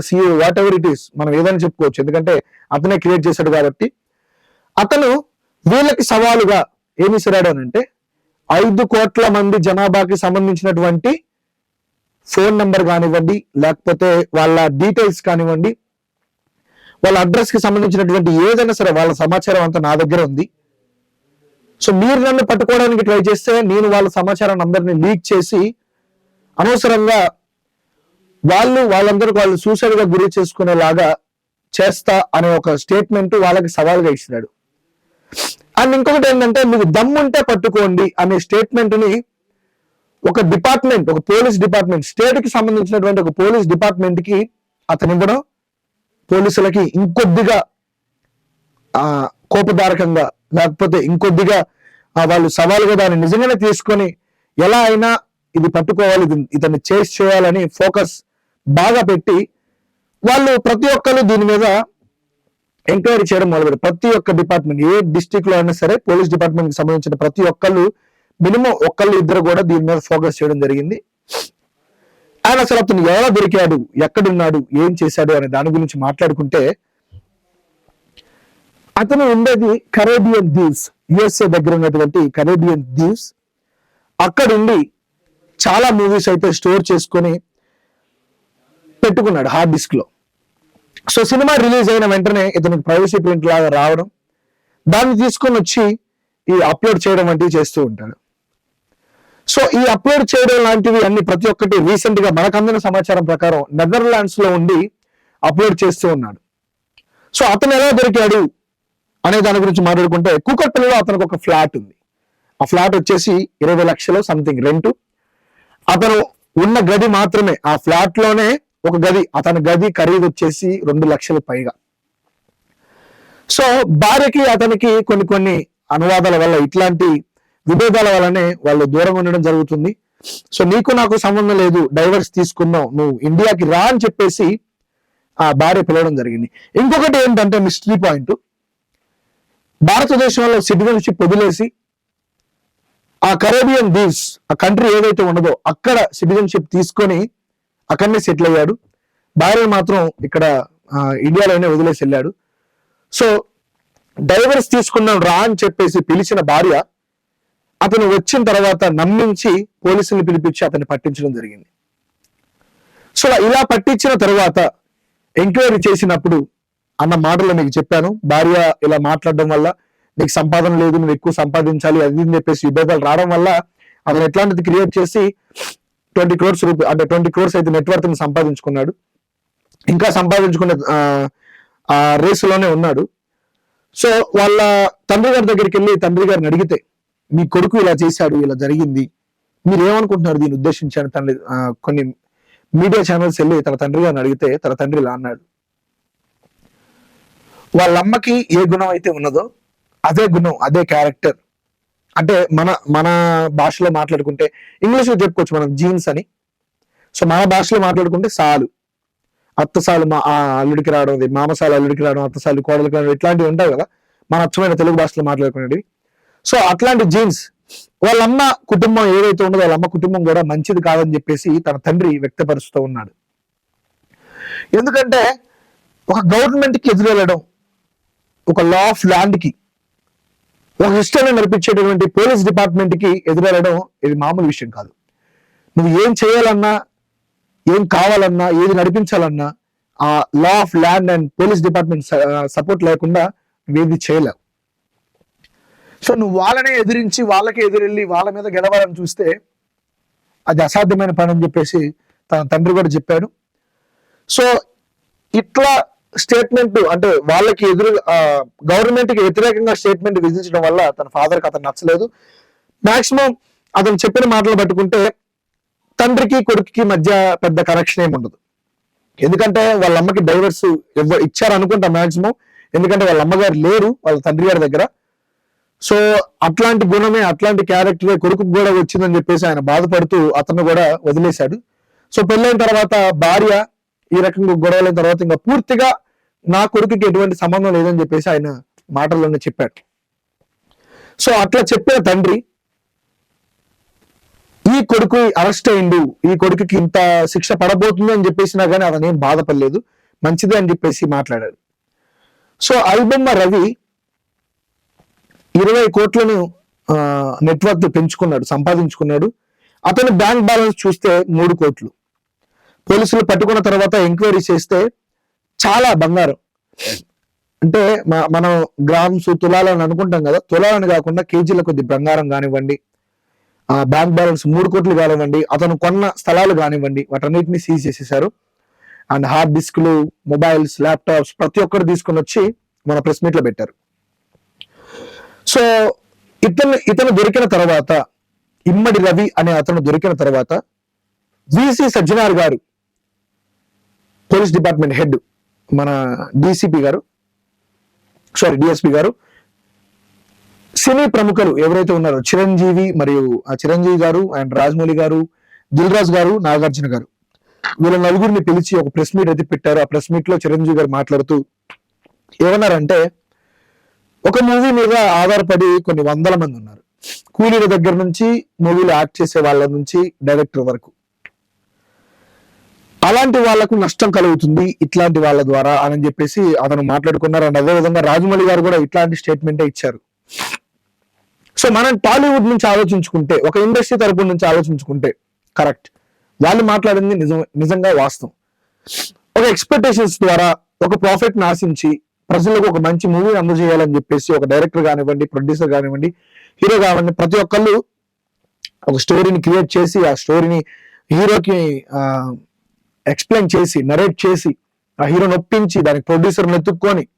CEO whatever it is మనం ఏదైనా చెప్పుకోవచ్చు. ఎందుకంటే అతనే క్రియేట్ చేశాడు కాబట్టి. అతను వీళ్ళకి సవాలుగా ఏమి ఇసిరాడు అని అంటే ఐదు కోట్ల మంది జనాభాకి సంబంధించినటువంటి ఫోన్ నెంబర్ కానివ్వండి లేకపోతే వాళ్ళ డీటెయిల్స్ కానివ్వండి వాళ్ళ అడ్రస్కి సంబంధించినటువంటి ఏదైనా సరే వాళ్ళ సమాచారం అంతా నా దగ్గర ఉంది. సో మీరు నన్ను పట్టుకోవడానికి ట్రై చేస్తే నేను వాళ్ళ సమాచారాన్ని అందరినీ లీక్ చేసి అనవసరంగా వాళ్ళు వాళ్ళందరూ వాళ్ళు సూసైడ్గా గురి చేసుకునేలాగా చేస్తా అనే ఒక స్టేట్మెంట్ వాళ్ళకి సవాల్గా ఇచ్చినాడు అండ్ ఇంకొకటి ఏంటంటే మీకు దమ్ముంటే పట్టుకోండి అనే స్టేట్మెంట్ని ఒక డిపార్ట్మెంట్ ఒక పోలీస్ డిపార్ట్మెంట్ స్టేట్కి సంబంధించినటువంటి ఒక పోలీస్ డిపార్ట్మెంట్కి అతను ఇవ్వడం పోలీసులకి ఇంకొద్దిగా ఆ కోపదారకంగా లేకపోతే ఇంకొద్దిగా వాళ్ళు సవాలుగా దాన్ని నిజంగానే తీసుకొని ఎలా అయినా ఇది పట్టుకోవాలి ఇది ఇతన్ని చేసి చేయాలని ఫోకస్ బాగా పెట్టి వాళ్ళు ప్రతి ఒక్కరు దీని మీద ఎంక్వైరీ చేయడం మొదలు ప్రతి ఒక్క డిపార్ట్మెంట్ ఏ డిస్టిక్లో అయినా సరే పోలీస్ డిపార్ట్మెంట్కి సంబంధించిన ప్రతి ఒక్కళ్ళు మినిమం ఒక్కళ్ళు ఇద్దరు కూడా దీని మీద ఫోకస్ చేయడం జరిగింది. ఆయన అసలు అతను ఎలా దొరికాడు ఎక్కడున్నాడు ఏం చేశాడు అనే దాని గురించి మాట్లాడుకుంటే అతను ఉండేది కరేబియన్ దీవ్స్ యుఎస్ఏ దగ్గర ఉన్నటువంటి కరేబియన్ దీవ్స్ అక్కడుండి చాలా మూవీస్ అయితే స్టోర్ చేసుకొని పెట్టుకున్నాడు హార్డ్ డిస్క్లో. సో సినిమా రిలీజ్ అయిన వెంటనే ఇతనికి ప్రైవసీ ప్రింట్ లాగా రావడం దాన్ని తీసుకొని వచ్చి ఈ అప్లోడ్ చేయడం వంటివి చేస్తూ ఉంటాడు. సో ఈ అప్లోడ్ చేయడం లాంటివి అన్ని ప్రతి ఒక్కటి రీసెంట్గా మనకు అందిన సమాచారం ప్రకారం నెదర్లాండ్స్లో ఉండి అప్లోడ్ చేస్తూ ఉన్నాడు. సో అతను ఎలా దొరికాడు అనే దాని గురించి మాట్లాడుకుంటే కూకట్పల్లిలో అతనికి ఒక ఫ్లాట్ ఉంది. ఆ ఫ్లాట్ వచ్చేసి ఇరవై లక్షలు సంథింగ్ రెంట్ అతను ఉన్న గది మాత్రమే ఆ ఫ్లాట్లోనే ఒక గది అతని గది ఖరీదు వచ్చేసి రెండు లక్షల పైగా. సో భార్యకి అతనికి కొన్ని కొన్ని అనువాదాల వల్ల ఇట్లాంటి విభేదాల వల్లనే వాళ్ళు దూరం ఉండడం జరుగుతుంది. సో నీకు నాకు సంబంధం లేదు డైవర్స్ తీసుకుందాం నువ్వు ఇండియాకి రా అని చెప్పేసి ఆ భార్య పిలవడం జరిగింది. ఇంకొకటి ఏంటంటే మిస్టరీ పాయింట్ భారతదేశంలో సిటిజన్షిప్ వదిలేసి ఆ కరేబియన్ దీవ్స్ ఆ కంట్రీ ఏదైతే ఉన్నదో అక్కడ సిటిజన్షిప్ తీసుకొని అక్కడనే సెటిల్ అయ్యాడు. భార్య మాత్రం ఇక్కడ ఇండియాలోనే వదిలేసి వెళ్ళాడు. సో డైవర్స్ తీసుకున్నాం రా అని చెప్పేసి పిలిచిన భార్య అతను వచ్చిన తర్వాత నమ్మించి పోలీసుల్ని పిలిపించి అతన్ని పట్టించడం జరిగింది. సో ఇలా పట్టించిన తర్వాత ఎంక్వైరీ చేసినప్పుడు అన్న మాటలు మీకు చెప్పాను. భార్య ఇలా మాట్లాడడం వల్ల నీకు సంపాదన లేదు నువ్వు ఎక్కువ సంపాదించాలి అది అని చెప్పేసి విభేదాలు రావడం వల్ల అతను ఎట్లాంటిది క్రియేట్ చేసి ట్వంటీ క్రోర్స్ రూపీ అంటే ట్వంటీ క్రోర్స్ అయితే నెట్వర్క్ని సంపాదించుకున్నాడు. ఇంకా సంపాదించుకునే ఆ, రేసులోనే ఉన్నాడు. సో వాళ్ళ తండ్రి గారి దగ్గరికి వెళ్ళి తండ్రి గారిని అడిగితే మీ కొడుకు ఇలా చేశాడు ఇలా జరిగింది. మీరు ఏమనుకుంటున్నారు దీన్ని ఉద్దేశించాను? తండ్రి కొన్ని మీడియా ఛానల్స్ వెళ్ళి తన తండ్రి గారిని అడిగితే తన తండ్రి ఇలా అన్నాడు. వాళ్ళ అమ్మకి ఏ గుణం అయితే ఉన్నదో అదే గుణం అదే క్యారెక్టర్ అంటే మన మన భాషలో మాట్లాడుకుంటే ఇంగ్లీష్లో చెప్పుకోవచ్చు మనం జీన్స్ అని. సో మన భాషలో మాట్లాడుకుంటే సాలు. అత్తసాలు మా ఆ అల్లుడికి రావడం మామసాలు అల్లుడికి రావడం అత్తసాలు కోడలికి రావడం ఇట్లాంటివి ఉంటాయి కదా. మన అచ్చమైన తెలుగు భాషలో మాట్లాడుకునేవి సో అట్లాంటి జీన్స్ వాళ్ళమ్మ కుటుంబం ఏదైతే ఉండదో వాళ్ళ అమ్మ కుటుంబం కూడా మంచిది కాదని చెప్పేసి తన తండ్రి వ్యక్తపరుస్తూ ఉన్నాడు. ఎందుకంటే ఒక గవర్నమెంట్కి ఎదురెళ్ళడం ఒక లా ఆఫ్ ల్యాండ్కి ఒక హిస్టరీని నడిపించేటటువంటి పోలీస్ డిపార్ట్మెంట్కి ఎదురెళ్ళడం ఇది మామూలు విషయం కాదు. నువ్వు ఏం చేయాలన్నా ఏం కావాలన్నా ఏది నడిపించాలన్నా ఆ law of land and police department support లేకుండా నువ్వేది చేయలేవు. సో నువ్వు వాళ్ళనే ఎదిరించి వాళ్ళకే ఎదురెళ్ళి వాళ్ళ మీద గెలవాలని చూస్తే అది అసాధ్యమైన పని అని చెప్పేసి తన తండ్రి కూడా చెప్పాడు. సో ఇట్లా స్టేట్మెంట్ అంటే వాళ్ళకి ఎదురు గవర్నమెంట్కి వ్యతిరేకంగా స్టేట్మెంట్ విధించడం వల్ల తన ఫాదర్కి అతను నచ్చలేదు. మాక్సిమం అతను చెప్పిన మాటలు పట్టుకుంటే తండ్రికి కొడుకుకి మధ్య పెద్ద కనెక్షన్ ఏమి ఉండదు. ఎందుకంటే వాళ్ళ అమ్మకి డైవర్స్ ఇచ్చారు అనుకుంటా మాక్సిమం. ఎందుకంటే వాళ్ళ అమ్మగారు లేరు వాళ్ళ తండ్రి గారి దగ్గర. సో అట్లాంటి గుణమే అట్లాంటి క్యారెక్టరే కొడుకు కూడా వచ్చిందని చెప్పేసి ఆయన బాధపడుతూ అతను కూడా వదిలేశాడు. సో పెళ్ళైన తర్వాత భార్య ఈ రకంగా గొడవలైన తర్వాత ఇంకా పూర్తిగా నా కొడుకుకి ఎటువంటి సంబంధం లేదని చెప్పేసి ఆయన మాటల్లోనే చెప్పాడు. సో అట్లా చెప్పిన తండ్రి ఈ కొడుకు అరెస్ట్ అయిండు ఈ కొడుకుకి ఇంత శిక్ష పడబోతుంది అని చెప్పేసినా కానీ అతను ఏం బాధపడలేదు మంచిదే అని చెప్పేసి మాట్లాడాడు. సో అల్బమ్మ రవి ఇరవై కోట్లను నెట్వర్క్ పెంచుకున్నాడు సంపాదించుకున్నాడు. అతని బ్యాంక్ బ్యాలెన్స్ చూస్తే మూడు కోట్లు. పోలీసులు పట్టుకున్న తర్వాత ఎంక్వైరీ చేస్తే చాలా బంగారం. అంటే మనం గ్రామ్స్ తులాలని అనుకుంటాం కదా తులాలని కాకుండా కేజీల కొద్ది బంగారం కానివ్వండి ఆ బ్యాంక్ బ్యాలెన్స్ మూడు కోట్లు కానివ్వండి అతను కొన్న స్థలాలు కానివ్వండి వాటన్నిటిని సీజ్ చేసేసారు అండ్ హార్డ్ డిస్క్లు మొబైల్స్ ల్యాప్టాప్స్ ప్రతి ఒక్కరు తీసుకొని వచ్చి మన ప్రెస్ మీట్లో పెట్టారు. సో ఇతను ఇతను దొరికిన తర్వాత ఇమ్మడి రవి అనే అతను దొరికిన తర్వాత విసి సజ్జనార్ గారు పోలీస్ డిపార్ట్మెంట్ హెడ్ మన డిసిపి గారు సారీ డిఎస్పి గారు సినీ ప్రముఖులు ఎవరైతే ఉన్నారో చిరంజీవి మరియు ఆ చిరంజీవి గారు అండ్ రాజమౌళి గారు దిల్రాజ్ గారు నాగార్జున గారు వీళ్ళ నలుగురిని పిలిచి ఒక ప్రెస్ మీట్ అయితే పెట్టారు. ఆ ప్రెస్ మీట్లో చిరంజీవి గారు మాట్లాడుతూ ఏమన్నారంటే ఒక మూవీ మీద ఆధారపడి కొన్ని వందల మంది ఉన్నారు. కూలీల దగ్గర నుంచి మూవీలు యాక్ట్ చేసే వాళ్ళ నుంచి డైరెక్టర్ వరకు. అలాంటి వాళ్ళకు నష్టం కలుగుతుంది ఇట్లాంటి వాళ్ళ ద్వారా అని చెప్పేసి అతను మాట్లాడుకున్నారు. అండ్ అదే విధంగా రాజమౌళి గారు కూడా ఇట్లాంటి స్టేట్మెంటే ఇచ్చారు. సో మనం టాలీవుడ్ నుంచి ఆలోచించుకుంటే ఒక ఇండస్ట్రీ తరపు నుంచి ఆలోచించుకుంటే కరెక్ట్ వాళ్ళు మాట్లాడింది నిజం నిజంగా వాస్తవం. ఒక ఎక్స్పెక్టేషన్స్ ద్వారా ఒక ప్రాఫిట్ ఆశించి ప్రజలకు ఒక మంచి మూవీ అందజేయాలని చెప్పేసి ఒక డైరెక్టర్ కానివ్వండి ప్రొడ్యూసర్ కానివ్వండి హీరో కానివ్వండి ప్రతి ఒక్కళ్ళు ఒక స్టోరీని క్రియేట్ చేసి ఆ స్టోరీని హీరోకి ఎక్స్ప్లెయిన్ చేసి నరేట్ చేసి ఆ హీరోని ఒప్పించి దానికి ప్రొడ్యూసర్ని ఎత్తుక్కొని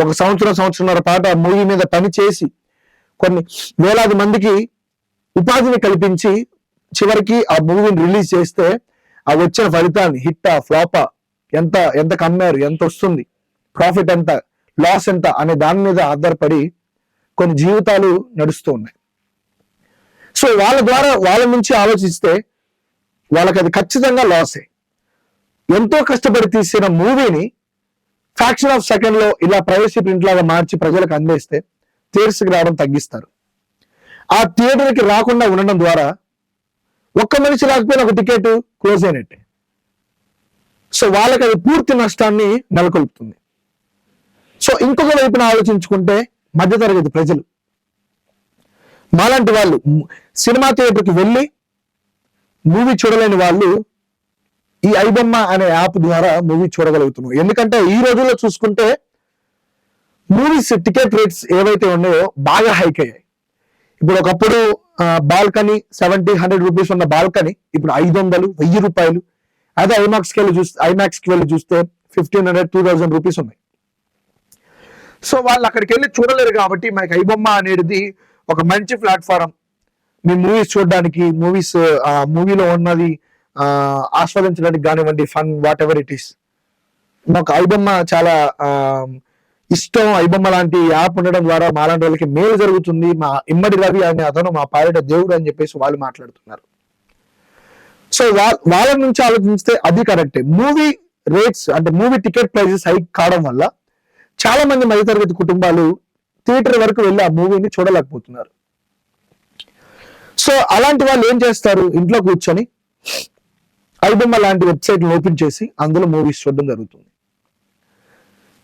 ఒక సంవత్సరం సంవత్సరంన్నర పాటు ఆ మూవీ మీద పని చేసి కొన్ని వేలాది మందికి ఉపాధిని కల్పించి చివరికి ఆ మూవీని రిలీజ్ చేస్తే ఆ వచ్చిన ఫలితాన్ని హిట్టా ఫ్లాపా ఎంత ఎంత కమ్మారు ఎంత వస్తుంది ప్రాఫిట్ ఎంత లాస్ ఎంత అనే దాని మీద ఆధారపడి కొన్ని జీవితాలు నడుస్తూ ఉన్నాయి. సో వాళ్ళ ద్వారా వాళ్ళ నుంచి ఆలోచిస్తే వాళ్ళకి అది ఖచ్చితంగా లాసే ఎంతో కష్టపడి తీసిన మూవీని ఫ్యాక్షన్ ఆఫ్ సెకండ్లో ఇలా ప్రైవసీ ప్రింట్ లాగా మార్చి ప్రజలకు అందిస్తే థియేటర్స్కి రావడం తగ్గిస్తారు. ఆ థియేటర్కి రాకుండా ఉండడం ద్వారా ఒక్క మనిషి రాకపోయినా ఒక టికెట్ క్లోజ్ అయినట్టే. సో వాళ్ళకి అది పూర్తి నష్టాన్ని నెలకొల్పుతుంది. సో ఇంకొక వైపున ఆలోచించుకుంటే మధ్యతరగతి ప్రజలు. మాలాంటి వాళ్ళు సినిమా థియేటర్కి వెళ్ళి మూవీ చూడలేని వాళ్ళు ఈ ఐబొమ్మ అనే యాప్ ద్వారా మూవీ చూడగలుగుతున్నాం. ఎందుకంటే ఈ రోజుల్లో చూసుకుంటే మూవీస్ టికెట్ రేట్స్ ఏవైతే ఉన్నాయో బాగా హైక్ అయ్యాయి. ఇప్పుడు ఒకప్పుడు బాల్కనీ సెవెంటీ హండ్రెడ్ రూపీస్ ఉన్న బాల్కనీ ఇప్పుడు ఐదు వందలు వెయ్యి రూపాయలు. అదే ఐమాక్స్కి వెళ్ళి చూస్తే ఐమాక్స్కి వెళ్ళి చూస్తే fifteen hundred two thousand rupees ఉన్నాయి. సో వాళ్ళు అక్కడికి వెళ్ళి చూడలేరు కాబట్టి మనకి ఐబొమ్మ అనేది ఒక మంచి ప్లాట్ఫారం మీ మూవీస్ చూడడానికి మూవీస్ ఆ మూవీలో ఉన్నది ఆస్వాదించడానికి కానివ్వండి fun whatever it is మాకు ఐబొమ్మ చాలా ఇష్టం. ఐబొమ్మ లాంటి యాప్ ఉండడం ద్వారా మాలాంటి వాళ్ళకి మేలు జరుగుతుంది. మా ఇమ్మడి రవి అనే అతను మా పాలిట దేవుడు అని చెప్పేసి వాళ్ళు మాట్లాడుతున్నారు. సో వా- వాళ్ళ నుంచి ఆలోచిస్తే అది కరెక్టే. మూవీ రేట్స్ అంటే మూవీ టికెట్ ప్రైజెస్ హైక్ కావడం వల్ల చాలా మంది మధ్యతరగతి కుటుంబాలు థియేటర్ వరకు వెళ్ళి ఆ మూవీని చూడలేకపోతున్నారు. సో అలాంటి వాళ్ళు ఏం చేస్తారు? ఇంట్లో కూర్చొని ఐబొమ్మ లాంటి వెబ్సైట్ ఓపెన్ చేసి అందులో మూవీస్ చూడడం జరుగుతుంది.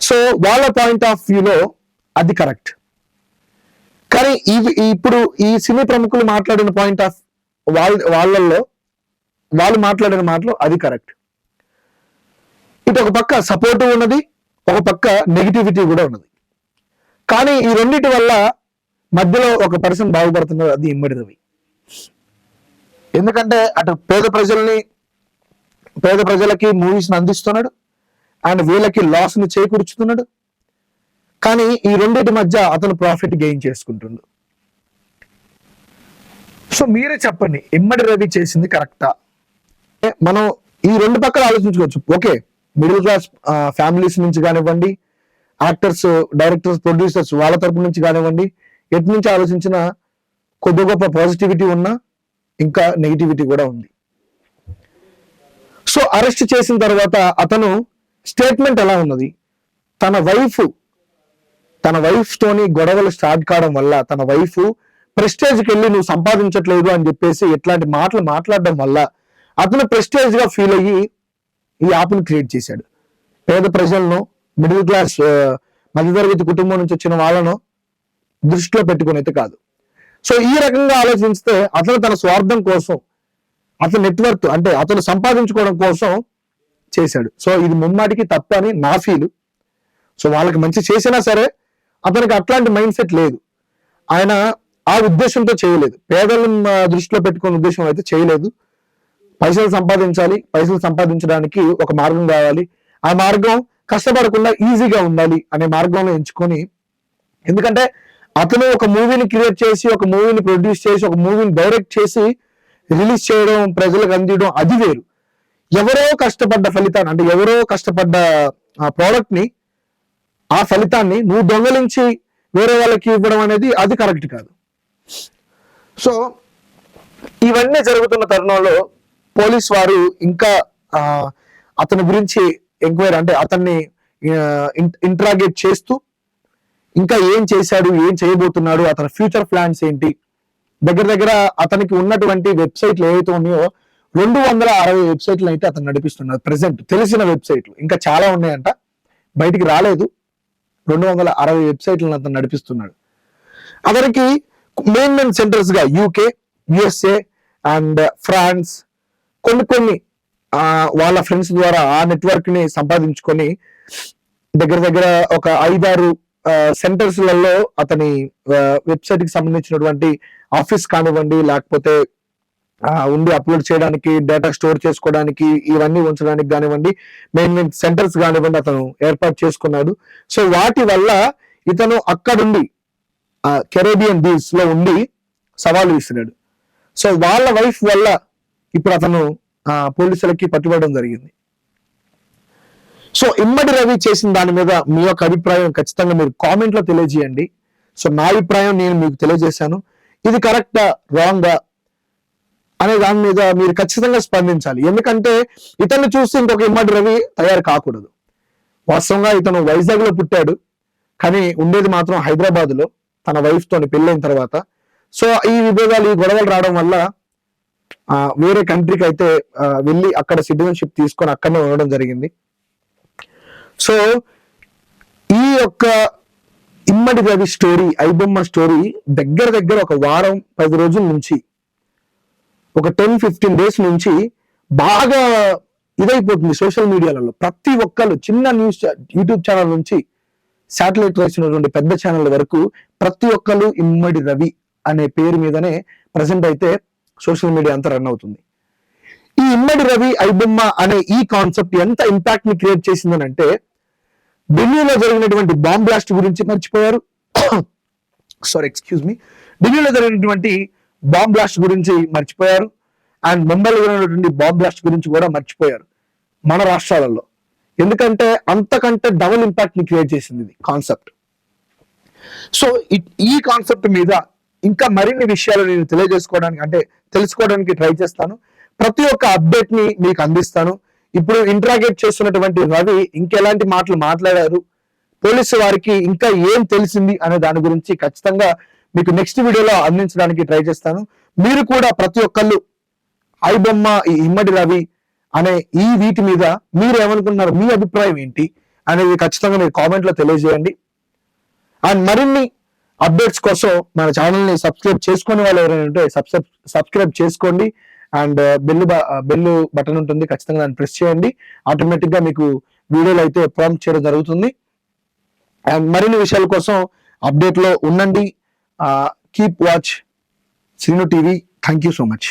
సో వాళ్ళ పాయింట్ ఆఫ్ వ్యూలో అది కరెక్ట్. కానీ ఇవి ఇప్పుడు ఈ సినీ ప్రముఖులు మాట్లాడిన పాయింట్ ఆఫ్ వాళ్ళ వాళ్ళల్లో వాళ్ళు మాట్లాడిన మాటలు అది కరెక్ట్. ఇటు ఒక పక్క సపోర్టివ్ ఉన్నది ఒక పక్క నెగిటివిటీ కూడా ఉన్నది. కానీ ఈ రెండింటి వల్ల మధ్యలో ఒక పర్సన్ బాగుపడుతున్నది అది ఇమ్మడిదవి ఎందుకంటే అటు పేద ప్రజల్ని పేద ప్రజలకి మూవీస్ అందిస్తున్నాడు. అండ్ వీళ్ళకి లాస్ని చేకూర్చుతున్నాడు. కానీ ఈ రెండింటి మధ్య అతను ప్రాఫిట్ గెయిన్ చేసుకుంటుండు. సో మీరే చెప్పండి ఇమ్మడి రవి చేసింది కరెక్టా మనం ఈ రెండు పక్కల ఆలోచించుకోవచ్చు. ఓకే మిడిల్ క్లాస్ ఫ్యామిలీస్ నుంచి కానివ్వండి యాక్టర్స్ డైరెక్టర్స్ ప్రొడ్యూసర్స్ వాళ్ళ తరపు నుంచి కానివ్వండి ఎటు నుంచి ఆలోచించిన కొద్ది గొప్ప పాజిటివిటీ ఉన్నా ఇంకా నెగిటివిటీ కూడా ఉంది. సో అరెస్ట్ చేసిన తర్వాత అతను స్టేట్మెంట్ ఎలా ఉన్నది? తన వైఫ్ తన వైఫ్ తోని గొడవలు స్టార్ట్ కావడం వల్ల తన వైఫ్ ప్రెస్టేజ్కి వెళ్ళి నువ్వు సంపాదించట్లేదు అని చెప్పేసి ఇట్లాంటి మాటలు మాట్లాడడం వల్ల అతను ప్రెస్టేజ్గా ఫీల్ అయ్యి ఈ యాప్ను క్రియేట్ చేశాడు. పేద ప్రజలను మిడిల్ క్లాస్ మధ్యతరగతి కుటుంబం నుంచి వచ్చిన వాళ్ళను దృష్టిలో పెట్టుకుని అయితే కాదు. సో ఈ రకంగా ఆలోచిస్తే అతను తన స్వార్థం కోసం అతని నెట్వర్క్ అంటే అతను సంపాదించుకోవడం కోసం చేశాడు. సో ఇది ముమ్మాటికి తప్ప అని నా సో వాళ్ళకి మంచి చేసినా సరే అతనికి అట్లాంటి మైండ్ సెట్ లేదు. ఆయన ఆ ఉద్దేశంతో చేయలేదు. పేదలను దృష్టిలో పెట్టుకున్న ఉద్దేశం అయితే చేయలేదు. పైసలు సంపాదించాలి పైసలు సంపాదించడానికి ఒక మార్గం కావాలి. ఆ మార్గం కష్టపడకుండా ఈజీగా ఉండాలి అనే మార్గంలో ఎంచుకొని ఎందుకంటే అతను ఒక మూవీని క్రియేట్ చేసి ఒక మూవీని ప్రొడ్యూస్ చేసి ఒక మూవీని డైరెక్ట్ చేసి రిలీజ్ చేయడం ప్రజలకు అందించడం అది వేరు. ఎవరో కష్టపడ్డ ఫలితాన్ని అంటే ఎవరో కష్టపడ్డ ఆ ప్రోడక్ట్ని ఆ ఫలితాన్ని నువ్వు దొంగలించి వేరే వాళ్ళకి ఇవ్వడం అనేది అది కరెక్ట్ కాదు. సో ఇవన్నీ జరుగుతున్న తరుణంలో పోలీస్ వారు ఇంకా అతని గురించి ఎంక్వైరీ అంటే అతన్ని ఇంట్రాగేట్ చేస్తూ ఇంకా ఏం చేశాడు ఏం చేయబోతున్నాడు అతని ఫ్యూచర్ ప్లాన్స్ ఏంటి దగ్గర దగ్గర అతనికి ఉన్నటువంటి వెబ్సైట్లు ఏవైతే ఉన్నాయో రెండు వందల అరవై వెబ్సైట్లు అయితే అతను నడిపిస్తున్నారు ప్రెసెంట్. తెలిసిన వెబ్సైట్లు. ఇంకా చాలా ఉన్నాయంట. బయటికి రాలేదు. రెండు వందల అరవై వెబ్సైట్లను అతను నడిపిస్తున్నాడు. అతనికి మెయిన్ మెయిన్ సెంటర్స్గా యూకే యుఎస్ఏ అండ్ ఫ్రాన్స్ కొన్ని కొన్ని వాళ్ళ ఫ్రెండ్స్ ద్వారా ఆ నెట్వర్క్ని సంపాదించుకొని దగ్గర దగ్గర ఒక ఐదారు సెంటర్స్లలో అతని వెబ్సైట్కి సంబంధించినటువంటి ఆఫీస్ కానివ్వండి లేకపోతే ఉండి అప్లోడ్ చేయడానికి డేటా స్టోర్ చేసుకోవడానికి ఇవన్నీ ఉంచడానికి కానివ్వండి మెయిన్ మెయిన్ సెంటర్స్ కానివ్వండి అతను ఏర్పాటు చేసుకున్నాడు. సో వాటి వల్ల ఇతను అక్కడుండి కెరేబియన్ బీచ్లో ఉండి సవాలు విసిరాడు. సో వాళ్ళ వైఫ్ వల్ల ఇప్పుడు అతను పోలీసులకి పట్టుబడడం జరిగింది. సో ఇమ్మడి రవి చేసిన దాని మీద మీ యొక్క అభిప్రాయం ఖచ్చితంగా మీరు కామెంట్లో తెలియజేయండి. సో నా అభిప్రాయం నేను మీకు తెలియజేశాను. ఇది కరెక్టా? రాంగా? అనే దాని మీద మీరు ఖచ్చితంగా స్పందించాలి. ఎందుకంటే ఇతన్ని చూసి ఇంకొక ఇమ్మడి రవి తయారు కాకూడదు. వాస్తవంగా ఇతను వైజాగ్లో పుట్టాడు. కానీ ఉండేది మాత్రం హైదరాబాద్లో తన వైఫ్ తోని పెళ్ళైన తర్వాత. సో ఈ విభేదాలు ఈ గొడవలు రావడం వల్ల వేరే కంట్రీకి అయితే వెళ్ళి అక్కడ సిటిజన్షిప్ తీసుకొని అక్కడనే ఉండడం జరిగింది. సో ఈ యొక్క ఇమ్మడి రవి స్టోరీ ఐబొమ్మ స్టోరీ దగ్గర దగ్గర ఒక వారం పది రోజుల నుంచి ఒక టెన్ ఫిఫ్టీన్ డేస్ నుంచి బాగా ఇదైపోతుంది సోషల్ మీడియాలలో. ప్రతి ఒక్కళ్ళు చిన్న న్యూస్ యూట్యూబ్ ఛానల్ నుంచి శాటిలైట్ వేసినటువంటి పెద్ద ఛానల్ వరకు ప్రతి ఒక్కరు ఇమ్మడి రవి అనే పేరు మీదనే ప్రజెంట్ అయితే సోషల్ మీడియా అంతా రన్ అవుతుంది. ఈ ఇమ్మడి రవి ఐబొమ్మ అనే ఈ కాన్సెప్ట్ ఎంత ఇంపాక్ట్ని క్రియేట్ చేసిందని అంటే ఢిల్లీలో జరిగినటువంటి బాంబ్ బ్లాస్ట్ గురించి మర్చిపోయారు. సారీ ఎక్స్క్యూజ్ మీ ఢిల్లీలో జరిగినటువంటి బాంబ్ బ్లాస్ట్ గురించి మర్చిపోయారు. అండ్ ముంబైలో జరిగినటువంటి బాంబ్ బ్లాస్ట్ గురించి కూడా మర్చిపోయారు మన రాష్ట్రాలలో. ఎందుకంటే అంతకంటే డబుల్ ఇంపాక్ట్ని క్రియేట్ చేసింది ఇది కాన్సెప్ట్ సో ఈ కాన్సెప్ట్ మీద ఇంకా మరిన్ని విషయాలు నేను తెలియజేసుకోవడానికి అంటే తెలుసుకోవడానికి ట్రై చేస్తాను. ప్రతి ఒక్క అప్డేట్ని మీకు అందిస్తాను. ఇప్పుడు ఇంట్రాగేట్ చేస్తున్నటువంటి రవి ఇంకెలాంటి మాటలు మాట్లాడారు? పోలీసు వారికి ఇంకా ఏం తెలిసింది అనే దాని గురించి ఖచ్చితంగా మీకు నెక్స్ట్ వీడియోలో అందించడానికి ట్రై చేస్తాను. మీరు కూడా ప్రతి ఒక్కళ్ళు ఐబొమ్మ ఈ ఇమ్మడి రవి అనే ఈ వీటి మీద మీరు ఏమనుకుంటున్నారు మీ అభిప్రాయం ఏంటి? అనేది ఖచ్చితంగా మీరు కామెంట్లో తెలియజేయండి. అండ్ మరిన్ని అప్డేట్స్ కోసం మన ఛానల్ని సబ్స్క్రైబ్ చేసుకునే వాళ్ళు ఎవరైనా ఉంటే సబ్స్క్రైబ్ సబ్స్క్రైబ్ చేసుకోండి. అండ్ బెల్ బెల్ బటన్ ఉంటుంది ఖచ్చితంగా దాన్ని ప్రెస్ చేయండి. ఆటోమేటిక్గా మీకు వీడియోలు అయితే ప్రాంప్ట్ చేయడం జరుగుతుంది. అండ్ మరిన్ని విషయాల కోసం అప్డేట్లో ఉండండి. Keep watch Srinu TV thank you so much